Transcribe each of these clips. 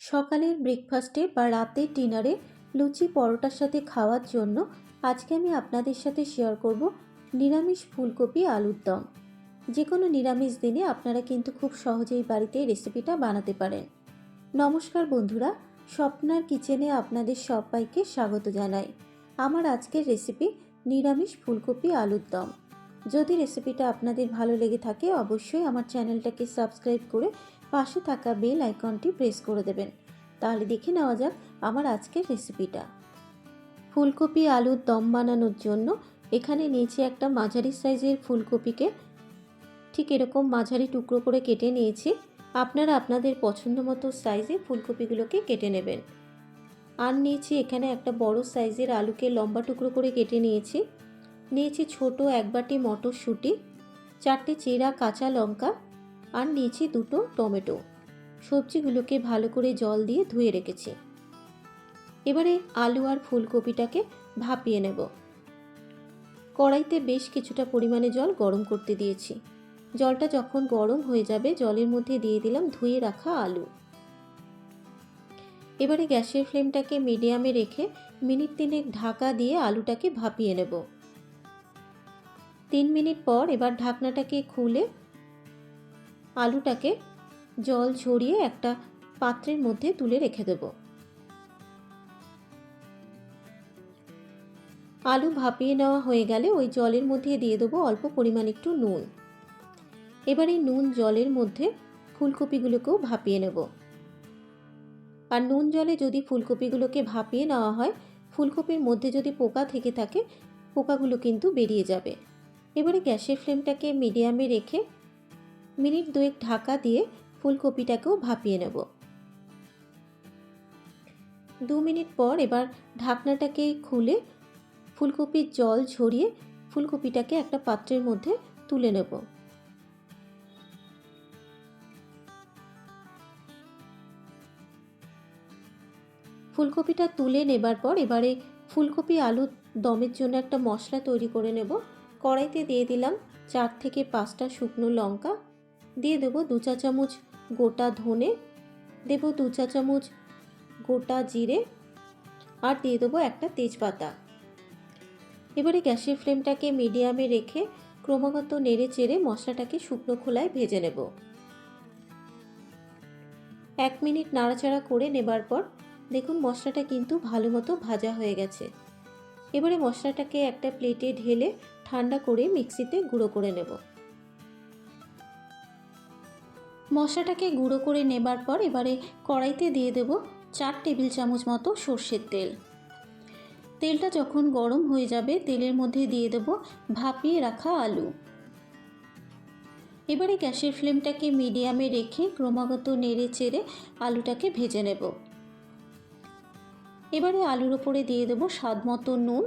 সকালের ব্রেকফাস্টে বা রাতের ডিনারে লুচি পরোটার সাথে খাওয়ার জন্য আজকে আমি আপনাদের সাথে শেয়ার করব নিরামিষ ফুলকপি আলুর দম। যে কোনো নিরামিষ দিনে আপনারা কিন্তু খুব সহজেই বাড়িতে রেসিপিটা বানাতে পারেন। নমস্কার বন্ধুরা, স্বপ্নার কিচেনে আপনাদের সবাইকে স্বাগত জানাই। আমার আজকের রেসিপি নিরামিষ ফুলকপি আলুর দম। যদি রেসিপিটা আপনাদের ভালো লেগে থাকে, অবশ্যই আমার চ্যানেলটাকে সাবস্ক্রাইব করে পাশে থাকা বেল আইকনটি প্রেস করে দেবেন। তাহলে দেখে নেওয়া যাক আমার আজকের রেসিপিটা। ফুলকপি, আলুর দম বানানোর জন্য এখানে নিয়েছি একটা মাঝারি সাইজের ফুলকপিকে। ঠিক এরকম মাঝারি টুকরো করে কেটে নিয়েছি। আপনারা আপনাদের পছন্দ মতো সাইজে ফুলকপিগুলোকে কেটে নেবেন। আর নিয়েছি এখানে একটা বড় সাইজের আলুকে লম্বা টুকরো করে কেটে নিয়েছি। নিয়েছি ছোট এক বাটি মটরশুঁটি, চারটে চেরা কাঁচা লঙ্কা আর নিয়েছি দুটো টমেটো। সবজিগুলোকে ভালো করে জল দিয়ে ধুয়ে রেখেছি। এবারে আলু আর ফুলকপিটাকে ভাপিয়ে নেব। কড়াইতে বেশ কিছুটা পরিমাণে জল গরম করতে দিয়েছি। জলটা যখন গরম হয়ে যাবে, জলের মধ্যে দিয়ে দিলাম ধুয়ে রাখা আলু। এবারে গ্যাসের ফ্লেমটাকে মিডিয়ামে রেখে মিনিট তিনেক ঢাকা দিয়ে আলুটাকে ভাপিয়ে নেব। তিন মিনিট পর এবার ঢাকনাটাকে খুলে আলুটাকে জল ঝরিয়ে একটা পাত্রের মধ্যে তুলে রেখে দেব। আলু ভাপিয়ে নেওয়া হয়ে গেলে ওই জলের মধ্যে দিয়ে দেবো অল্প পরিমাণ একটু নুন। এবার এই নুন জলের মধ্যে ফুলকপিগুলোকেও ভাপিয়ে নেব। আর নুন জলে যদি ফুলকপিগুলোকে ভাপিয়ে নেওয়া হয়, ফুলকপির মধ্যে যদি পোকা থেকে থাকে, পোকাগুলো কিন্তু বেরিয়ে যাবে। এবারে গ্যাসের ফ্লেমটাকে মিডিয়ামে রেখে মিনিট দুয়েক ঢাকা দিয়ে ফুলকপিটাকেও ভাপিয়ে নেব। দু মিনিট পর এবার ঢাকনাটাকে খুলে ফুলকপির জল ঝরিয়ে ফুলকপিটাকে একটা পাত্রের মধ্যে তুলে নেব। ফুলকপিটা তুলে নেবার পর এবারে ফুলকপি আলু দমের জন্য একটা মশলা তৈরি করে নেব। কড়াইতে দিয়ে দিলাম চার থেকে পাঁচটা শুকনো লঙ্কা দিয়ে দেবো দু চা চামচ গোটা ধনে, দেব দু চা চামচ গোটা জিরে আর দিয়ে দেবো একটা তেজপাতা। এবারে গ্যাসের ফ্লেমটাকে মিডিয়ামে রেখে ক্রমাগত নেড়ে চেড়ে মশলাটাকে শুকনো খোলায় ভেজে নেব। এক মিনিট নাড়াচাড়া করে নেবার পর দেখুন মশলাটা কিন্তু ভালো মতো ভাজা হয়ে গেছে। এবারে মশলাটাকে একটা প্লেটে ঢেলে ঠান্ডা করে মিক্সিতে গুঁড়ো করে নেব। মশলাটাকে গুঁড়ো করে নেবার পর এবারে কড়াইতে দিয়ে দেব চার টেবিল চামচ মতো সর্ষের তেল। তেলটা যখন গরম হয়ে যাবে, তেলের মধ্যে দিয়ে দেব ভাপিয়ে রাখা আলু। এবারে গ্যাসের ফ্লেমটাকে মিডিয়ামে রেখে ক্রমাগত নেড়ে চেড়ে আলুটাকে ভেজে নেব। এবারে আলুর ওপরে দিয়ে দেবো স্বাদ মতো নুন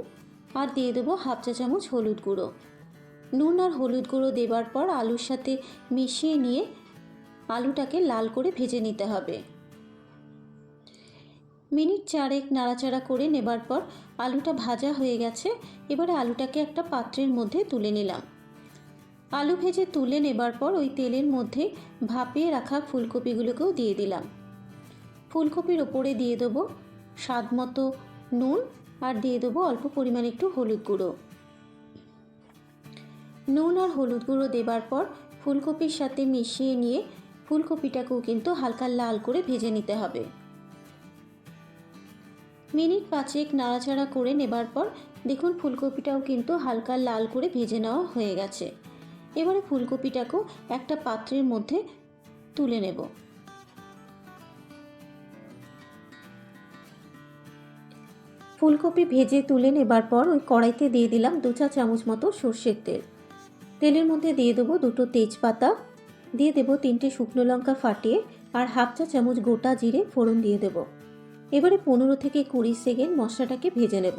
আর দিয়ে দেবো হাফ চা চামচ হলুদ গুঁড়ো। নুন আর হলুদ গুঁড়ো দেবার পর আলুর সাথে মিশিয়ে নিয়ে আলুটাকে লাল করে ভেজে নিতে হবে। মিনিট চারেক নাড়াচাড়া করে নেবার পর আলুটা ভাজা হয়ে গেছে, এবারে আলুটাকে একটা পাত্রের মধ্যে তুলে নিলাম। আলু ভেজে তুলে নেবার পর ওই তেলের মধ্যে ভাপিয়ে রাখা ফুলকপিগুলোকেও দিয়ে দিলাম। ফুলকপির ওপরে দিয়ে দেবো স্বাদ মতো নুন আর দিয়ে দেবো অল্প পরিমাণে একটু হলুদ গুঁড়ো। নুন আর হলুদ গুঁড়ো দেবার পর ফুলকপির সাথে মিশিয়ে নিয়ে ফুলকপিটাকেও কিন্তু হালকা লাল করে ভেজে নিতে হবে। মিনিট পাঁচেক নাড়াচাড়া করে নেবার পর দেখুন ফুলকপিটাও কিন্তু হালকা লাল করে ভেজে নেওয়া হয়ে গেছে। এবারে ফুলকপিটাকেও একটা পাত্রের মধ্যে তুলে নেব। ফুলকপি ভেজে তুলে নেবার পর ওই কড়াইতে দিয়ে দিলাম দু চা চামচ মতো সর্ষের তেল। তেলের মধ্যে দিয়ে দেবো দুটো তেজপাতা দিয়ে দেবো তিনটে শুকনো লঙ্কা ফাটিয়ে আর হাফ চা চামচ গোটা জিরে ফোড়ন দিয়ে দেব। এবারে পনেরো থেকে কুড়ি সেকেন্ড মশলাটাকে ভেজে নেব।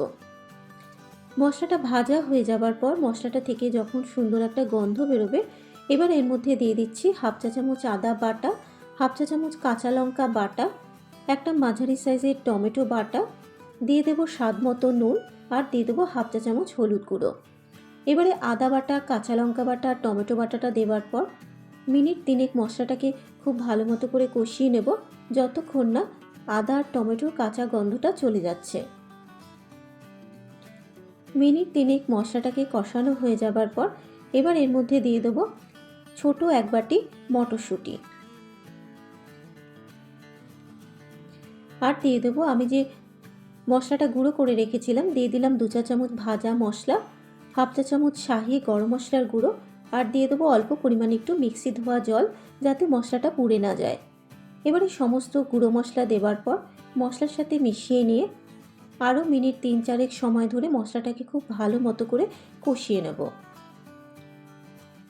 মশলাটা ভাজা হয়ে যাবার পর মশলাটা থেকে যখন সুন্দর একটা গন্ধ বেরোবে, এবার এর মধ্যে দিয়ে দিচ্ছি হাফ চা চামচ আদা বাটা, হাফ চা চামচ কাঁচা লঙ্কা বাটা, একটা মাঝারি সাইজের টমেটো বাটা, দিয়ে দেবো স্বাদ মতো নুন আর দিয়ে দেবো হাফ চা চামচ হলুদ গুঁড়ো। এবারে আদা বাটা, কাঁচা লঙ্কা বাটা, টমেটো বাটাটা দেওয়ার পর মিনিট তিনেক মশলাটাকে খুব ভালো মতো করে কষিয়ে নেব, যতক্ষণ না আদা আর টমেটোর কাঁচা গন্ধটা চলে যাচ্ছে। মিনিট তিনেক মশলাটাকে কষানো হয়ে যাবার পর এবার এর মধ্যে দিয়ে দেবো ছোট এক বাটি মটরশুঁটি। আর দিয়ে দেবো আমি যে মশলাটা গুঁড়ো করে রেখেছিলাম, দিয়ে দিলাম দু চা চামচ ভাজা মশলা, হাফ চা চামচ শাহি গরম মশলার গুঁড়ো আর দিয়ে দেবো অল্প পরিমাণে একটু মিক্সি ধোয়া জল যাতে মশলাটা পুড়ে না যায়। এবারে সমস্ত গুঁড়ো মশলা দেবার পর মশলার সাথে মিশিয়ে নিয়ে আরও মিনিট তিন চারেক সময় ধরে মশলাটাকে খুব ভালো মতো করে কষিয়ে নেব।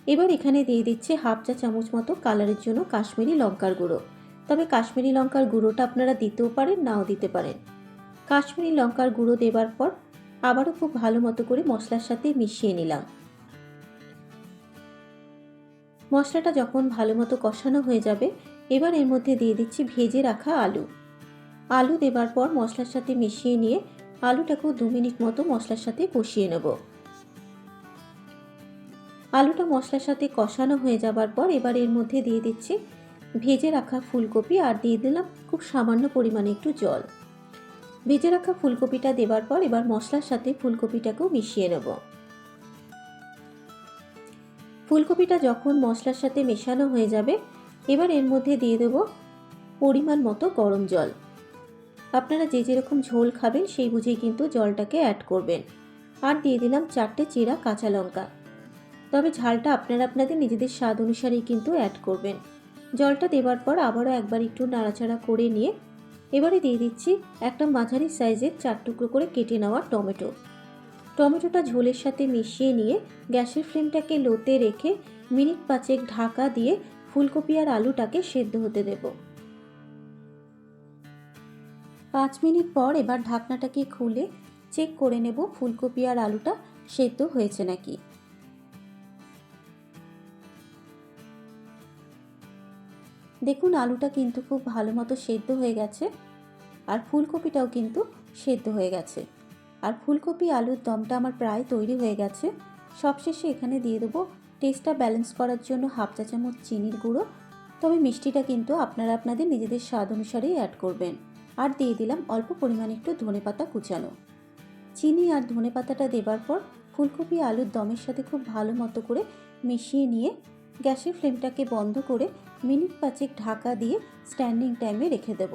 এবার এখানে দিয়ে দিচ্ছে হাফ চা চামচ মতো কালারের জন্য কাশ্মীরি লঙ্কার গুঁড়ো। তবে কাশ্মীরি লঙ্কার গুঁড়োটা আপনারা দিতেও পারেন, নাও দিতে পারেন। কাশ্মীরি লঙ্কার গুঁড়ো দেবার পর আবারও খুব ভালো মতো করে মশলার সাথে মিশিয়ে নিলাম। মশলাটা যখন ভালো মতো কষানো হয়ে যাবে, এবার এর মধ্যে দিয়ে দিচ্ছি ভেজে রাখা আলু। আলু দেবার পর মশলার সাথে মিশিয়ে নিয়ে আলুটাকেও দু মিনিট মতো মশলার সাথে কষিয়ে নেব। আলুটা মশলার সাথে কষানো হয়ে যাবার পর এবার এর মধ্যে দিয়ে দিচ্ছি ভেজে রাখা ফুলকপি আর দিয়ে দিলাম খুব সামান্য পরিমাণে একটু জল। ভেজে রাখা ফুলকপিটা দেবার পর এবার মশলার সাথে ফুলকপিটাকেও মিশিয়ে নেব। ফুলকপিটা যখন মশলার সাথে মেশানো হয়ে যাবে, এবার এর মধ্যে দিয়ে দেব পরিমাণ মতো গরম জল। আপনারা যে যেরকম ঝোল খাবেন, সেই বুঝেই কিন্তু জলটাকে অ্যাড করবেন। আর দিয়ে দিলাম চারটে চিরা কাঁচা লঙ্কা। তবে ঝালটা আপনারা আপনাদের নিজেদের স্বাদ অনুসারেই কিন্তু অ্যাড করবেন। জলটা দেবার পর আবারও একবার একটু নাড়াচাড়া করে নিয়ে, এবারে দিয়ে দিচ্ছি একটা মাঝারি সাইজের চার টুকরো করে কেটে নেওয়া টমেটো। টমেটোটা ঝোলের সাথে মিশিয়ে নিয়ে গ্যাসের ফ্লেমটাকে লোতে রেখে মিনিট পাঁচেক ঢাকা দিয়ে ফুলকপি আর আলুটাকে সেদ্ধ হতে দেব। পাঁচ মিনিট পর এবার ঢাকনাটাকে খুলে চেক করে নেব ফুলকপি আর আলুটা সেদ্ধ হয়েছে নাকি। দেখুন আলুটা কিন্তু খুব ভালো মতো সেদ্ধ হয়ে গেছে আর ফুলকপিটাও কিন্তু সেদ্ধ হয়ে গেছে। আর ফুলকপি, আলুর দমটা আমার প্রায় তৈরি হয়ে গেছে। সবশেষে এখানে দিয়ে দেবো টেস্টটা ব্যালেন্স করার জন্য হাফ চা চামচ চিনির গুঁড়ো। তবে মিষ্টিটা কিন্তু আপনারা আপনাদের নিজেদের স্বাদ অনুসারেই অ্যাড করবেন। আর দিয়ে দিলাম অল্প পরিমাণে একটু ধনে পাতা কুচানো। চিনি আর ধনে পাতাটা দেবার পর ফুলকপি, আলুর দমের সাথে খুব ভালো মতো করে মিশিয়ে নিয়ে গ্যাসের ফ্লেমটাকে বন্ধ করে মিনিট পাঁচেক ঢাকা দিয়ে স্ট্যান্ডিং টাইমে রেখে দেব।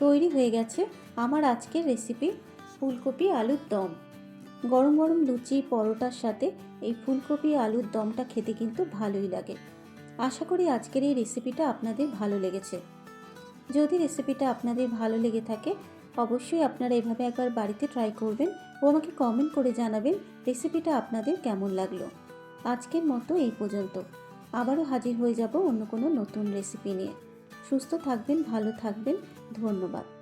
তৈরি হয়ে গেছে আমার আজকের রেসিপি ফুলকপি আলুর দম। গরম গরম লুচি, পরোটার সাথে এই ফুলকপি আলুর দমটা খেতে কিন্তু ভালোই লাগে। আশা করি আজকের এই রেসিপিটা আপনাদের ভালো লেগেছে। যদি রেসিপিটা আপনাদের ভালো লেগে থাকে, অবশ্যই আপনারা এভাবে একবার বাড়িতে ট্রাই করবেন ও আমাকে কমেন্ট করে জানাবেন রেসিপিটা আপনাদের কেমন লাগল। আজকের মতো এই পর্যন্ত। আবারও হাজির হয়ে যাব অন্য কোনো নতুন রেসিপি নিয়ে। সুস্থ থাকবেন, ভালো থাকবেন। ধন্যবাদ।